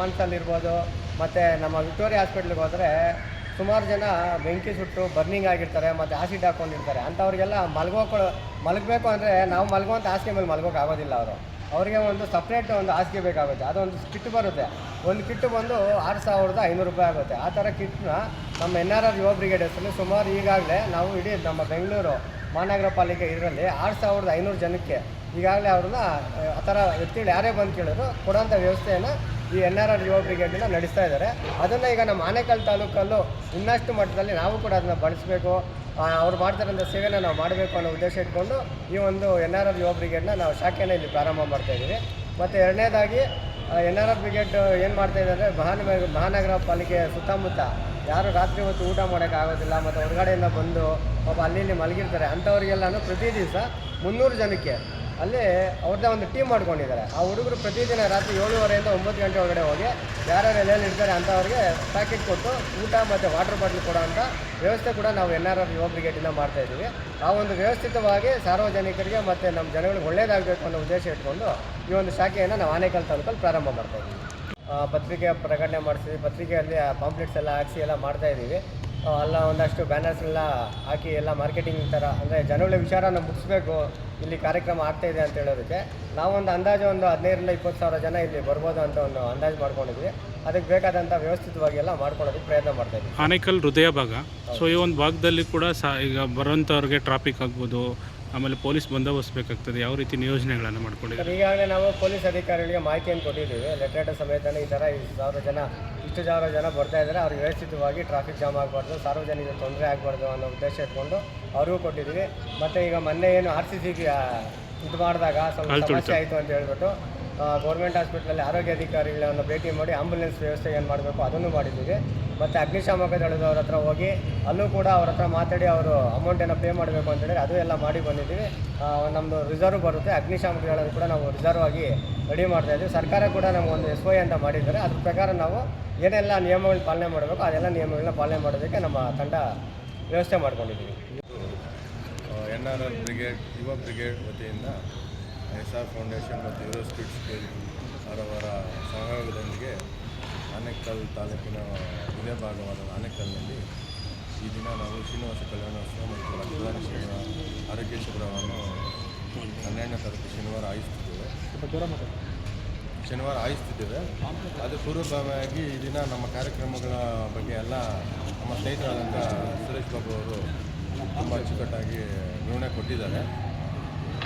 ವುಮನ್ಸಲ್ಲಿ ಇರ್ಬೋದು ಮತ್ತು ನಮ್ಮ ವಿಕ್ಟೋರಿಯಾ ಹಾಸ್ಪಿಟ್ಲಿಗೆ ಹೋದರೆ ಸುಮಾರು ಜನ ಬೆಂಕಿ ಸುಟ್ಟು ಬರ್ನಿಂಗ್ ಆಗಿರ್ತಾರೆ ಮತ್ತು ಆಸಿಡ್ ಹಾಕ್ಕೊಂಡಿರ್ತಾರೆ ಅಂಥವ್ರಿಗೆಲ್ಲ ಮಲ್ಗೋಕೊಳ್ಳೋ ಮಲಗಬೇಕು ಅಂದರೆ ನಾವು ಮಲಗುವಂಥ ಹಾಸಿಗೆ ಮೇಲೆ ಮಲಗೋಕೆ ಆಗೋದಿಲ್ಲ ಅವರು. ಅವರಿಗೆ ಒಂದು ಸಪ್ರೇಟ್ ಒಂದು ಹಾಸಿಗೆ ಬೇಕಾಗುತ್ತೆ. ಅದೊಂದು ಕಿಟ್ ಬರುತ್ತೆ. ಒಂದು ಕಿಟ್ ಬಂದು ಆರು ಸಾವಿರದ ಐನೂರು ರೂಪಾಯಿ ಆಗುತ್ತೆ. ಆ ಥರ ಕಿಟ್ನ ನಮ್ಮ N R R Yuva brigade ಹೆಸರಲ್ಲಿ ಸುಮಾರು ಈಗಾಗಲೇ ನಾವು ಇಡೀ ನಮ್ಮ ಬೆಂಗಳೂರು ಮಹಾನಗರ ಪಾಲಿಕೆ ಇದರಲ್ಲಿ ಆರು ಸಾವಿರದ ಐನೂರು ಜನಕ್ಕೆ ಈಗಾಗಲೇ ಅವ್ರನ್ನ ಆ, ಆ ಥರ ವ್ಯಕ್ತಿಗಳು ಯಾರೇ ಬಂದು ಕೇಳಿದ್ರು ಕೊಡೋಂಥ ವ್ಯವಸ್ಥೆಯನ್ನು ಈ ಎನ್ ಆರ್ ಆರ್ ಯುವ ಬ್ರಿಗೇಡ್ನ ನಡೆಸ್ತಾ ಇದ್ದಾರೆ. ಅದನ್ನು ಈಗ ನಮ್ಮ ಆನೇಕಲ್ ತಾಲೂಕಲ್ಲೂ ಇನ್ನಷ್ಟು ಮಟ್ಟದಲ್ಲಿ ನಾವು ಕೂಡ ಅದನ್ನು ಬಳಸಬೇಕು. ಅವ್ರು ಮಾಡ್ತಾರಂಥ ಸೇವೆನ ನಾವು ಮಾಡಬೇಕು ಅನ್ನೋ ಉದ್ದೇಶ ಇಟ್ಕೊಂಡು ಈ ಒಂದು ಎನ್ ಆರ್ ಆರ್ ಯುವ ಬ್ರಿಗೇಡ್ನ ನಾವು ಶಾಖೆನ ಇಲ್ಲಿ ಪ್ರಾರಂಭ ಮಾಡ್ತಾ ಇದ್ದೀವಿ. ಮತ್ತು ಎರಡನೇದಾಗಿ ಎನ್ ಆರ್ ಆರ್ ಬ್ರಿಗೇಡ್ ಏನು ಮಾಡ್ತಾ ಇದ್ದಾರೆ ಅಂದರೆ ಮಹಾನಗರ ಪಾಲಿಕೆ ಸುತ್ತಮುತ್ತ ಯಾರು ರಾತ್ರಿ ಹೊತ್ತು ಊಟ ಮಾಡೋಕ್ಕಾಗೋದಿಲ್ಲ ಮತ್ತು ಹೊರಗಡೆಯಿಂದ ಬಂದು ಪಾಪ ಅಲ್ಲಿ ಇಲ್ಲಿ ಮಲಗಿರ್ತಾರೆ. ಅಂಥವ್ರಿಗೆಲ್ಲನೂ ಪ್ರತಿ ದಿವಸ ಮುನ್ನೂರು ಜನಕ್ಕೆ ಅಲ್ಲಿ ಅವ್ರದ್ದೇ ಒಂದು ಟೀಮ್ ಮಾಡ್ಕೊಂಡಿದ್ದಾರೆ. ಆ ಹುಡುಗರು ಪ್ರತಿದಿನ ರಾತ್ರಿ ಏಳುವರೆಯಿಂದ ಒಂಬತ್ತು ಗಂಟೆ ಒಳಗಡೆ ಹೋಗಿ ಯಾರ್ಯಾರು ಎಲ್ಲೆಲ್ಲಿ ಇರ್ತಾರೆ ಅಂಥವ್ರಿಗೆ ಪ್ಯಾಕೆಟ್ ಕೊಟ್ಟು ಊಟ ಮತ್ತು ವಾಟರ್ ಬಾಟ್ಲ್ ಕೊಡೋ ಅಂಥ ವ್ಯವಸ್ಥೆ ಕೂಡ ನಾವು ಎನ್ ಆರ್ ಆರ್ ಯುವ ಬ್ರಿಗೇಡಿಂದ ಮಾಡ್ತಾ ಇದ್ದೀವಿ. ಆ ಒಂದು ವ್ಯವಸ್ಥಿತವಾಗಿ ಸಾರ್ವಜನಿಕರಿಗೆ ಮತ್ತು ನಮ್ಮ ಜನಗಳಿಗೆ ಒಳ್ಳೆಯದಾಗಬೇಕು ಅನ್ನೋ ಉದ್ದೇಶ ಇಟ್ಕೊಂಡು ಈ ಒಂದು ಶಾಖೆಯನ್ನು ನಾವು ಆನೇಕಲ್ ತಾಲೂಕಲ್ಲಿ ಪ್ರಾರಂಭ ಮಾಡ್ತಾ ಇದ್ದೀವಿ. ಆ, ಪತ್ರಿಕೆ ಪ್ರಕಟಣೆ ಮಾಡಿಸ್ತೀವಿ. ಪತ್ರಿಕೆಯಲ್ಲಿ ಪಾಂಪ್ಲೆಟ್ಸ್ ಎಲ್ಲ ಹಾಕ್ಸಿ ಎಲ್ಲ ಮಾಡ್ತಾ ಇದ್ದೀವಿ. ಆ, ಎಲ್ಲ ಒಂದಷ್ಟು ಬ್ಯಾನರ್ಸ್ ಎಲ್ಲ ಹಾಕಿ ಎಲ್ಲ ಮಾರ್ಕೆಟಿಂಗ್ ಥರ ಅಂದರೆ ಜನಗಳ ವಿಚಾರನ ಮುಗಿಸ್ಬೇಕು. ಇಲ್ಲಿ ಕಾರ್ಯಕ್ರಮ ಆಗ್ತಾ ಇದೆ ಅಂತ ಹೇಳೋದಕ್ಕೆ. ನಾವೊಂದು ಅಂದಾಜು ಒಂದು ಹದಿನೈದರಿಂದ ಇಪ್ಪತ್ತು ಸಾವಿರ ಜನ ಇಲ್ಲಿ ಬರ್ಬೋದು ಅಂತ ಒಂದು ಅಂದಾಜು ಮಾಡ್ಕೊಂಡಿದ್ವಿ. ಅದಕ್ಕೆ ಬೇಕಾದಂಥ ವ್ಯವಸ್ಥಿತವಾಗಿ ಎಲ್ಲ ಮಾಡ್ಕೊಳ್ಳೋದಕ್ಕೆ ಪ್ರಯತ್ನ ಮಾಡ್ತಾ ಇದ್ದೀವಿ. ಆನೇಕಲ್ ಹೃದಯ ಭಾಗ. ಸೊ ಈ ಒಂದು ಭಾಗದಲ್ಲಿ ಕೂಡ ಸಹ ಈಗ ಬರೋಂಥವ್ರಿಗೆ ಟ್ರಾಫಿಕ್ ಆಗ್ಬೋದು ಆಮೇಲೆ ಪೊಲೀಸ್ ಬಂದೋಬಸ್ತ್ ಬೇಕಾಗ್ತದೆ. ಯಾವ ರೀತಿ ನಿಯೋಜನೆಗಳನ್ನು ಮಾಡ್ಕೊಂಡಿದ್ದಾರೆ? ಸರ್ ಈಗಾಗಲೇ ನಾವು ಪೊಲೀಸ್ ಅಧಿಕಾರಿಗಳಿಗೆ ಮಾಹಿತಿಯನ್ನು ಕೊಟ್ಟಿದ್ದೀವಿ. ಲೆಟರ್ ಸಮೇತನೇ ಈ ಥರ ಈ ಸಾವಿರ ಜನ ಇಷ್ಟು ಸಾವಿರ ಜನ ಬರ್ತಾ ಇದ್ದಾರೆ. ಅವ್ರಿಗೆ ವ್ಯವಸ್ಥಿತವಾಗಿ ಟ್ರಾಫಿಕ್ ಜಾಮ್ ಆಗಬಾರ್ದು ಸಾರ್ವಜನಿಕರಿಗೆ ತೊಂದರೆ ಆಗಬಾರ್ದು ಅನ್ನೋ ಉದ್ದೇಶ ಇಟ್ಕೊಂಡು ಅವ್ರಿಗೂ ಕೊಟ್ಟಿದ್ದೀವಿ. ಮತ್ತು ಈಗ ಮೊನ್ನೆ ಏನು ಆರ್ ಸಿ ಸಿಗೆ ಇದು ಮಾಡಿದಾಗ ಸ್ವಲ್ಪ ಸಮಸ್ಯೆ ಆಯಿತು ಅಂತ ಹೇಳ್ಬಿಟ್ಟು ಗೌರ್ಮೆಂಟ್ ಹಾಸ್ಪಿಟ್ಲಲ್ಲಿ ಆರೋಗ್ಯ ಅಧಿಕಾರಿಗಳನ್ನು ಭೇಟಿ ಮಾಡಿ ಆಂಬುಲೆನ್ಸ್ ವ್ಯವಸ್ಥೆ ಏನು ಮಾಡಬೇಕು ಅದನ್ನು ಮಾಡಿದ್ದೀವಿ. ಮತ್ತು ಅಗ್ನಿಶಾಮಕ ದಳದವ್ರ ಹತ್ರ ಹೋಗಿ ಅಲ್ಲೂ ಕೂಡ ಅವ್ರ ಹತ್ರ ಮಾತಾಡಿ ಅವರು ಅಮೌಂಟನ್ನು ಪೇ ಮಾಡಬೇಕು ಅಂತ ಹೇಳಿ ಅದು ಎಲ್ಲ ಮಾಡಿ ಬಂದಿದ್ದೀವಿ. ನಮ್ಮದು ರಿಸರ್ವ್ ಬರುತ್ತೆ. ಅಗ್ನಿಶಾಮಕ ದಳದ ಕೂಡ ನಾವು ರಿಸರ್ವ್ ಆಗಿ ರೆಡಿ ಮಾಡ್ತಾ ಇದ್ದೀವಿ. ಸರ್ಕಾರ ಕೂಡ ನಮಗೊಂದು ಎಸ್ ವೈ ಅಂತ ಮಾಡಿದ್ದಾರೆ. ಅದ್ರ ಪ್ರಕಾರ ನಾವು ಏನೆಲ್ಲ ನಿಯಮಗಳನ್ನ ಪಾಲನೆ ಮಾಡಬೇಕು, ಅದೆಲ್ಲ ನಿಯಮಗಳನ್ನ ಪಾಲನೆ ಮಾಡೋದಕ್ಕೆ ನಮ್ಮ ತಂಡ ವ್ಯವಸ್ಥೆ ಮಾಡ್ಕೊಂಡಿದ್ದೀವಿ. N R R brigade Yuva brigade ವತಿಯಿಂದ ಎಸ್ ಆರ್ ಫೌಂಡೇಶನ್ ಮತ್ತು ಯೂರೋ ಕಿಡ್ಸ್ ಸ್ಕೂಲ್ ಅವರವರ ಸಹಯೋಗದೊಂದಿಗೆ ಆನೆಕಲ್ ತಾಲೂಕಿನ ಇದೇ ಭಾಗವಾದ ಆನೆಕಲ್ನಲ್ಲಿ ಈ ದಿನ ನಾವು ಶ್ರೀನಿವಾಸ ಕಲ್ಯಾಣೋತ್ಸವ ಮತ್ತು ರಕ್ತದಾನ ಶಿಬಿರ ಆರೋಗ್ಯ ಶಿಬಿರವನ್ನು ಹನ್ನೆರಡನೇ ತಾರೀಕು ಶನಿವಾರ ಆಯಿಸ್ತಿದ್ದೇವೆ ಶನಿವಾರ ಆಯಿಸ್ತಿದ್ದೇವೆ ಅದು ಪೂರ್ವಭಾವಿಯಾಗಿ ಈ ದಿನ ನಮ್ಮ ಕಾರ್ಯಕ್ರಮಗಳ ಬಗ್ಗೆ ಎಲ್ಲ ನಮ್ಮ ಸ್ನೇಹಿತರಾದಂಥ ಸುರೇಶ್ ಬಾಬು ಅವರು ತುಂಬ ಅಚ್ಚುಕಟ್ಟಾಗಿ ವಿವರಣೆ ಕೊಟ್ಟಿದ್ದಾರೆ.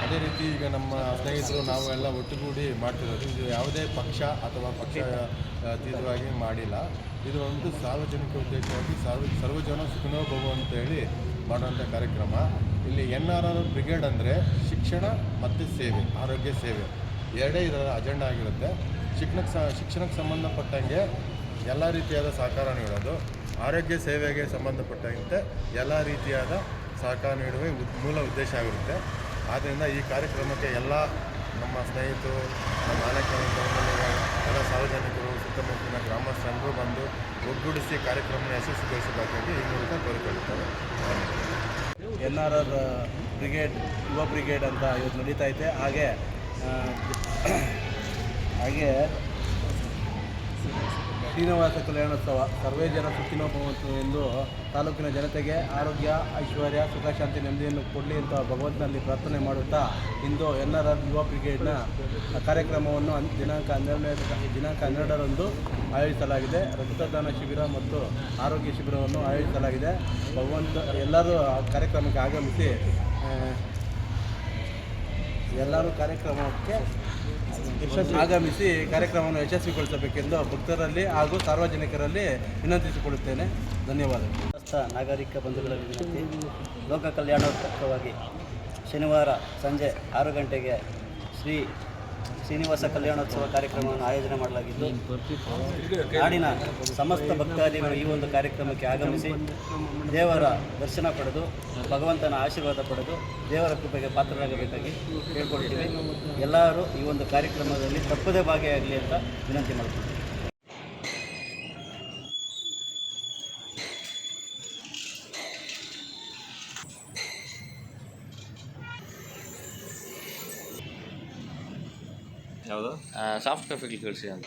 ಅದೇ ರೀತಿ ಈಗ ನಮ್ಮ ಸ್ನೇಹಿತರು ನಾವು ಎಲ್ಲ ಒಟ್ಟುಗೂಡಿ ಮಾಡ್ತಿರೋದು. ಇದು ಯಾವುದೇ ಪಕ್ಷ ಅಥವಾ ಪಕ್ಷ ಅತೀತವಾಗಿ ಮಾಡಿಲ್ಲ. ಇದು ಒಂದು ಸಾರ್ವಜನಿಕ ಉದ್ದೇಶವಾಗಿ ಸಾರ್ವ, ಸರ್ವಜನ ಸುಖನೋ ಭವ ಅಂತೇಳಿ ಮಾಡುವಂಥ ಕಾರ್ಯಕ್ರಮ. ಇಲ್ಲಿ ಎನ್ ಆರ್ ಆರ್ ಬ್ರಿಗೇಡ್ ಅಂದರೆ ಶಿಕ್ಷಣ ಮತ್ತು ಸೇವೆ, ಆರೋಗ್ಯ ಸೇವೆ. ಎರಡೇ ಇದರ ಅಜೆಂಡಾ ಆಗಿರುತ್ತೆ. ಶಿಕ್ಷಣಕ್ಕೆ ಸ, ಶಿಕ್ಷಣಕ್ಕೆ ಸಂಬಂಧಪಟ್ಟಂಗೆ ಎಲ್ಲ ರೀತಿಯಾದ ಸಹಕಾರ ನೀಡೋದು. ಆರೋಗ್ಯ ಸೇವೆಗೆ ಸಂಬಂಧಪಟ್ಟಂತೆ ಎಲ್ಲ ರೀತಿಯಾದ ಸಹಕಾರ ನೀಡುವ ಮೂಲ ಉದ್ದೇಶ ಆಗಿರುತ್ತೆ. ಆದ್ದರಿಂದ ಈ ಕಾರ್ಯಕ್ರಮಕ್ಕೆ ಎಲ್ಲ ನಮ್ಮ ಸ್ನೇಹಿತರು, ನಮ್ಮ ಗ್ರಾಮದಲ್ಲಿರುವ ಎಲ್ಲ ಸಾರ್ವಜನಿಕರು, ಸುತ್ತಮುತ್ತಲಿನ ಗ್ರಾಮಸ್ಥರು ಬಂದು ಒಗ್ಗೂಡಿಸಿ ಕಾರ್ಯಕ್ರಮನ ಯಶಸ್ವಿಗೊಳಿಸಬೇಕಾಗಿ ಈ ಮೂಲಕ ಕೋರಿಕೊಳ್ಳುತ್ತಾರೆ N R R brigade, Yuva brigade ಅಂತ ಇವತ್ತು ನಡೀತಾ ಇದೆ ಹಾಗೆ ಹಾಗೆ ಶ್ರೀನಿವಾಸ ಕಲ್ಯಾಣೋತ್ಸವ. ಸರ್ವೇ ಜನ ಸುಖಿನೋ ಭವಂತು ಎಂದು ತಾಲೂಕಿನ ಜನತೆಗೆ ಆರೋಗ್ಯ, ಐಶ್ವರ್ಯ, ಸುಖ, ಶಾಂತಿ, ನೆಮ್ಮದಿಯನ್ನು ಕೊಡಲಿ ಅಂತ ಭಗವಂತನಲ್ಲಿ ಪ್ರಾರ್ಥನೆ ಮಾಡುತ್ತಾ ಇಂದು ಎನ್ ಆರ್ ಆರ್ ಯುವ ಬ್ರಿಗೇಡ್ನ ಕಾರ್ಯಕ್ರಮವನ್ನು ದಿನಾಂಕ ಹನ್ನೆರಡನೇ ದಿನಾಂಕ ಹನ್ನೆರಡರಂದು ಆಯೋಜಿಸಲಾಗಿದೆ. ರಕ್ತದಾನ ಶಿಬಿರ ಮತ್ತು ಆರೋಗ್ಯ ಶಿಬಿರವನ್ನು ಆಯೋಜಿಸಲಾಗಿದೆ. ಭಗವಂತ, ಎಲ್ಲರೂ ಕಾರ್ಯಕ್ರಮಕ್ಕೆ ಆಗಮಿಸಿ ಎಲ್ಲರೂ ಕಾರ್ಯಕ್ರಮಕ್ಕೆ ಆಗಮಿಸಿ ಕಾರ್ಯಕ್ರಮವನ್ನು ಯಶಸ್ವಿಗೊಳಿಸಬೇಕೆಂದು ಭಕ್ತರಲ್ಲಿ ಹಾಗೂ ಸಾರ್ವಜನಿಕರಲ್ಲಿ ವಿನಂತಿಸಿಕೊಳ್ಳುತ್ತೇನೆ. ಧನ್ಯವಾದಗಳು. ನಾಗರಿಕ ಬಂಧುಗಳ ವಿನಂತಿ. ಲೋಕ ಕಲ್ಯಾಣೋತ್ಸವವಾಗಿ ಶನಿವಾರ ಸಂಜೆ ಆರು ಗಂಟೆಗೆ ಶ್ರೀ ಶ್ರೀನಿವಾಸ ಕಲ್ಯಾಣೋತ್ಸವ ಕಾರ್ಯಕ್ರಮವನ್ನು ಆಯೋಜನೆ ಮಾಡಲಾಗಿದ್ದು, ನಾಡಿನ ಸಮಸ್ತ ಭಕ್ತಾದಿಗಳು ಈ ಒಂದು ಕಾರ್ಯಕ್ರಮಕ್ಕೆ ಆಗಮಿಸಿ ದೇವರ ದರ್ಶನ ಪಡೆದು, ಭಗವಂತನ ಆಶೀರ್ವಾದ ಪಡೆದು ದೇವರ ಕೃಪೆಗೆ ಪಾತ್ರರಾಗಬೇಕಾಗಿ ಕೇಳ್ಕೊಳ್ತೀವಿ. ಎಲ್ಲರೂ ಈ ಒಂದು ಕಾರ್ಯಕ್ರಮದಲ್ಲಿ ತಪ್ಪದೇ ಭಾಗಿಯಾಗಲಿ ಅಂತ ವಿನಂತಿ ಮಾಡ್ತೀವಿ ಯಾವುದು ಸಾಫ್ಟ್ ಕಾಫಿಗೆ ಕಳಿಸಿ ಅಂತ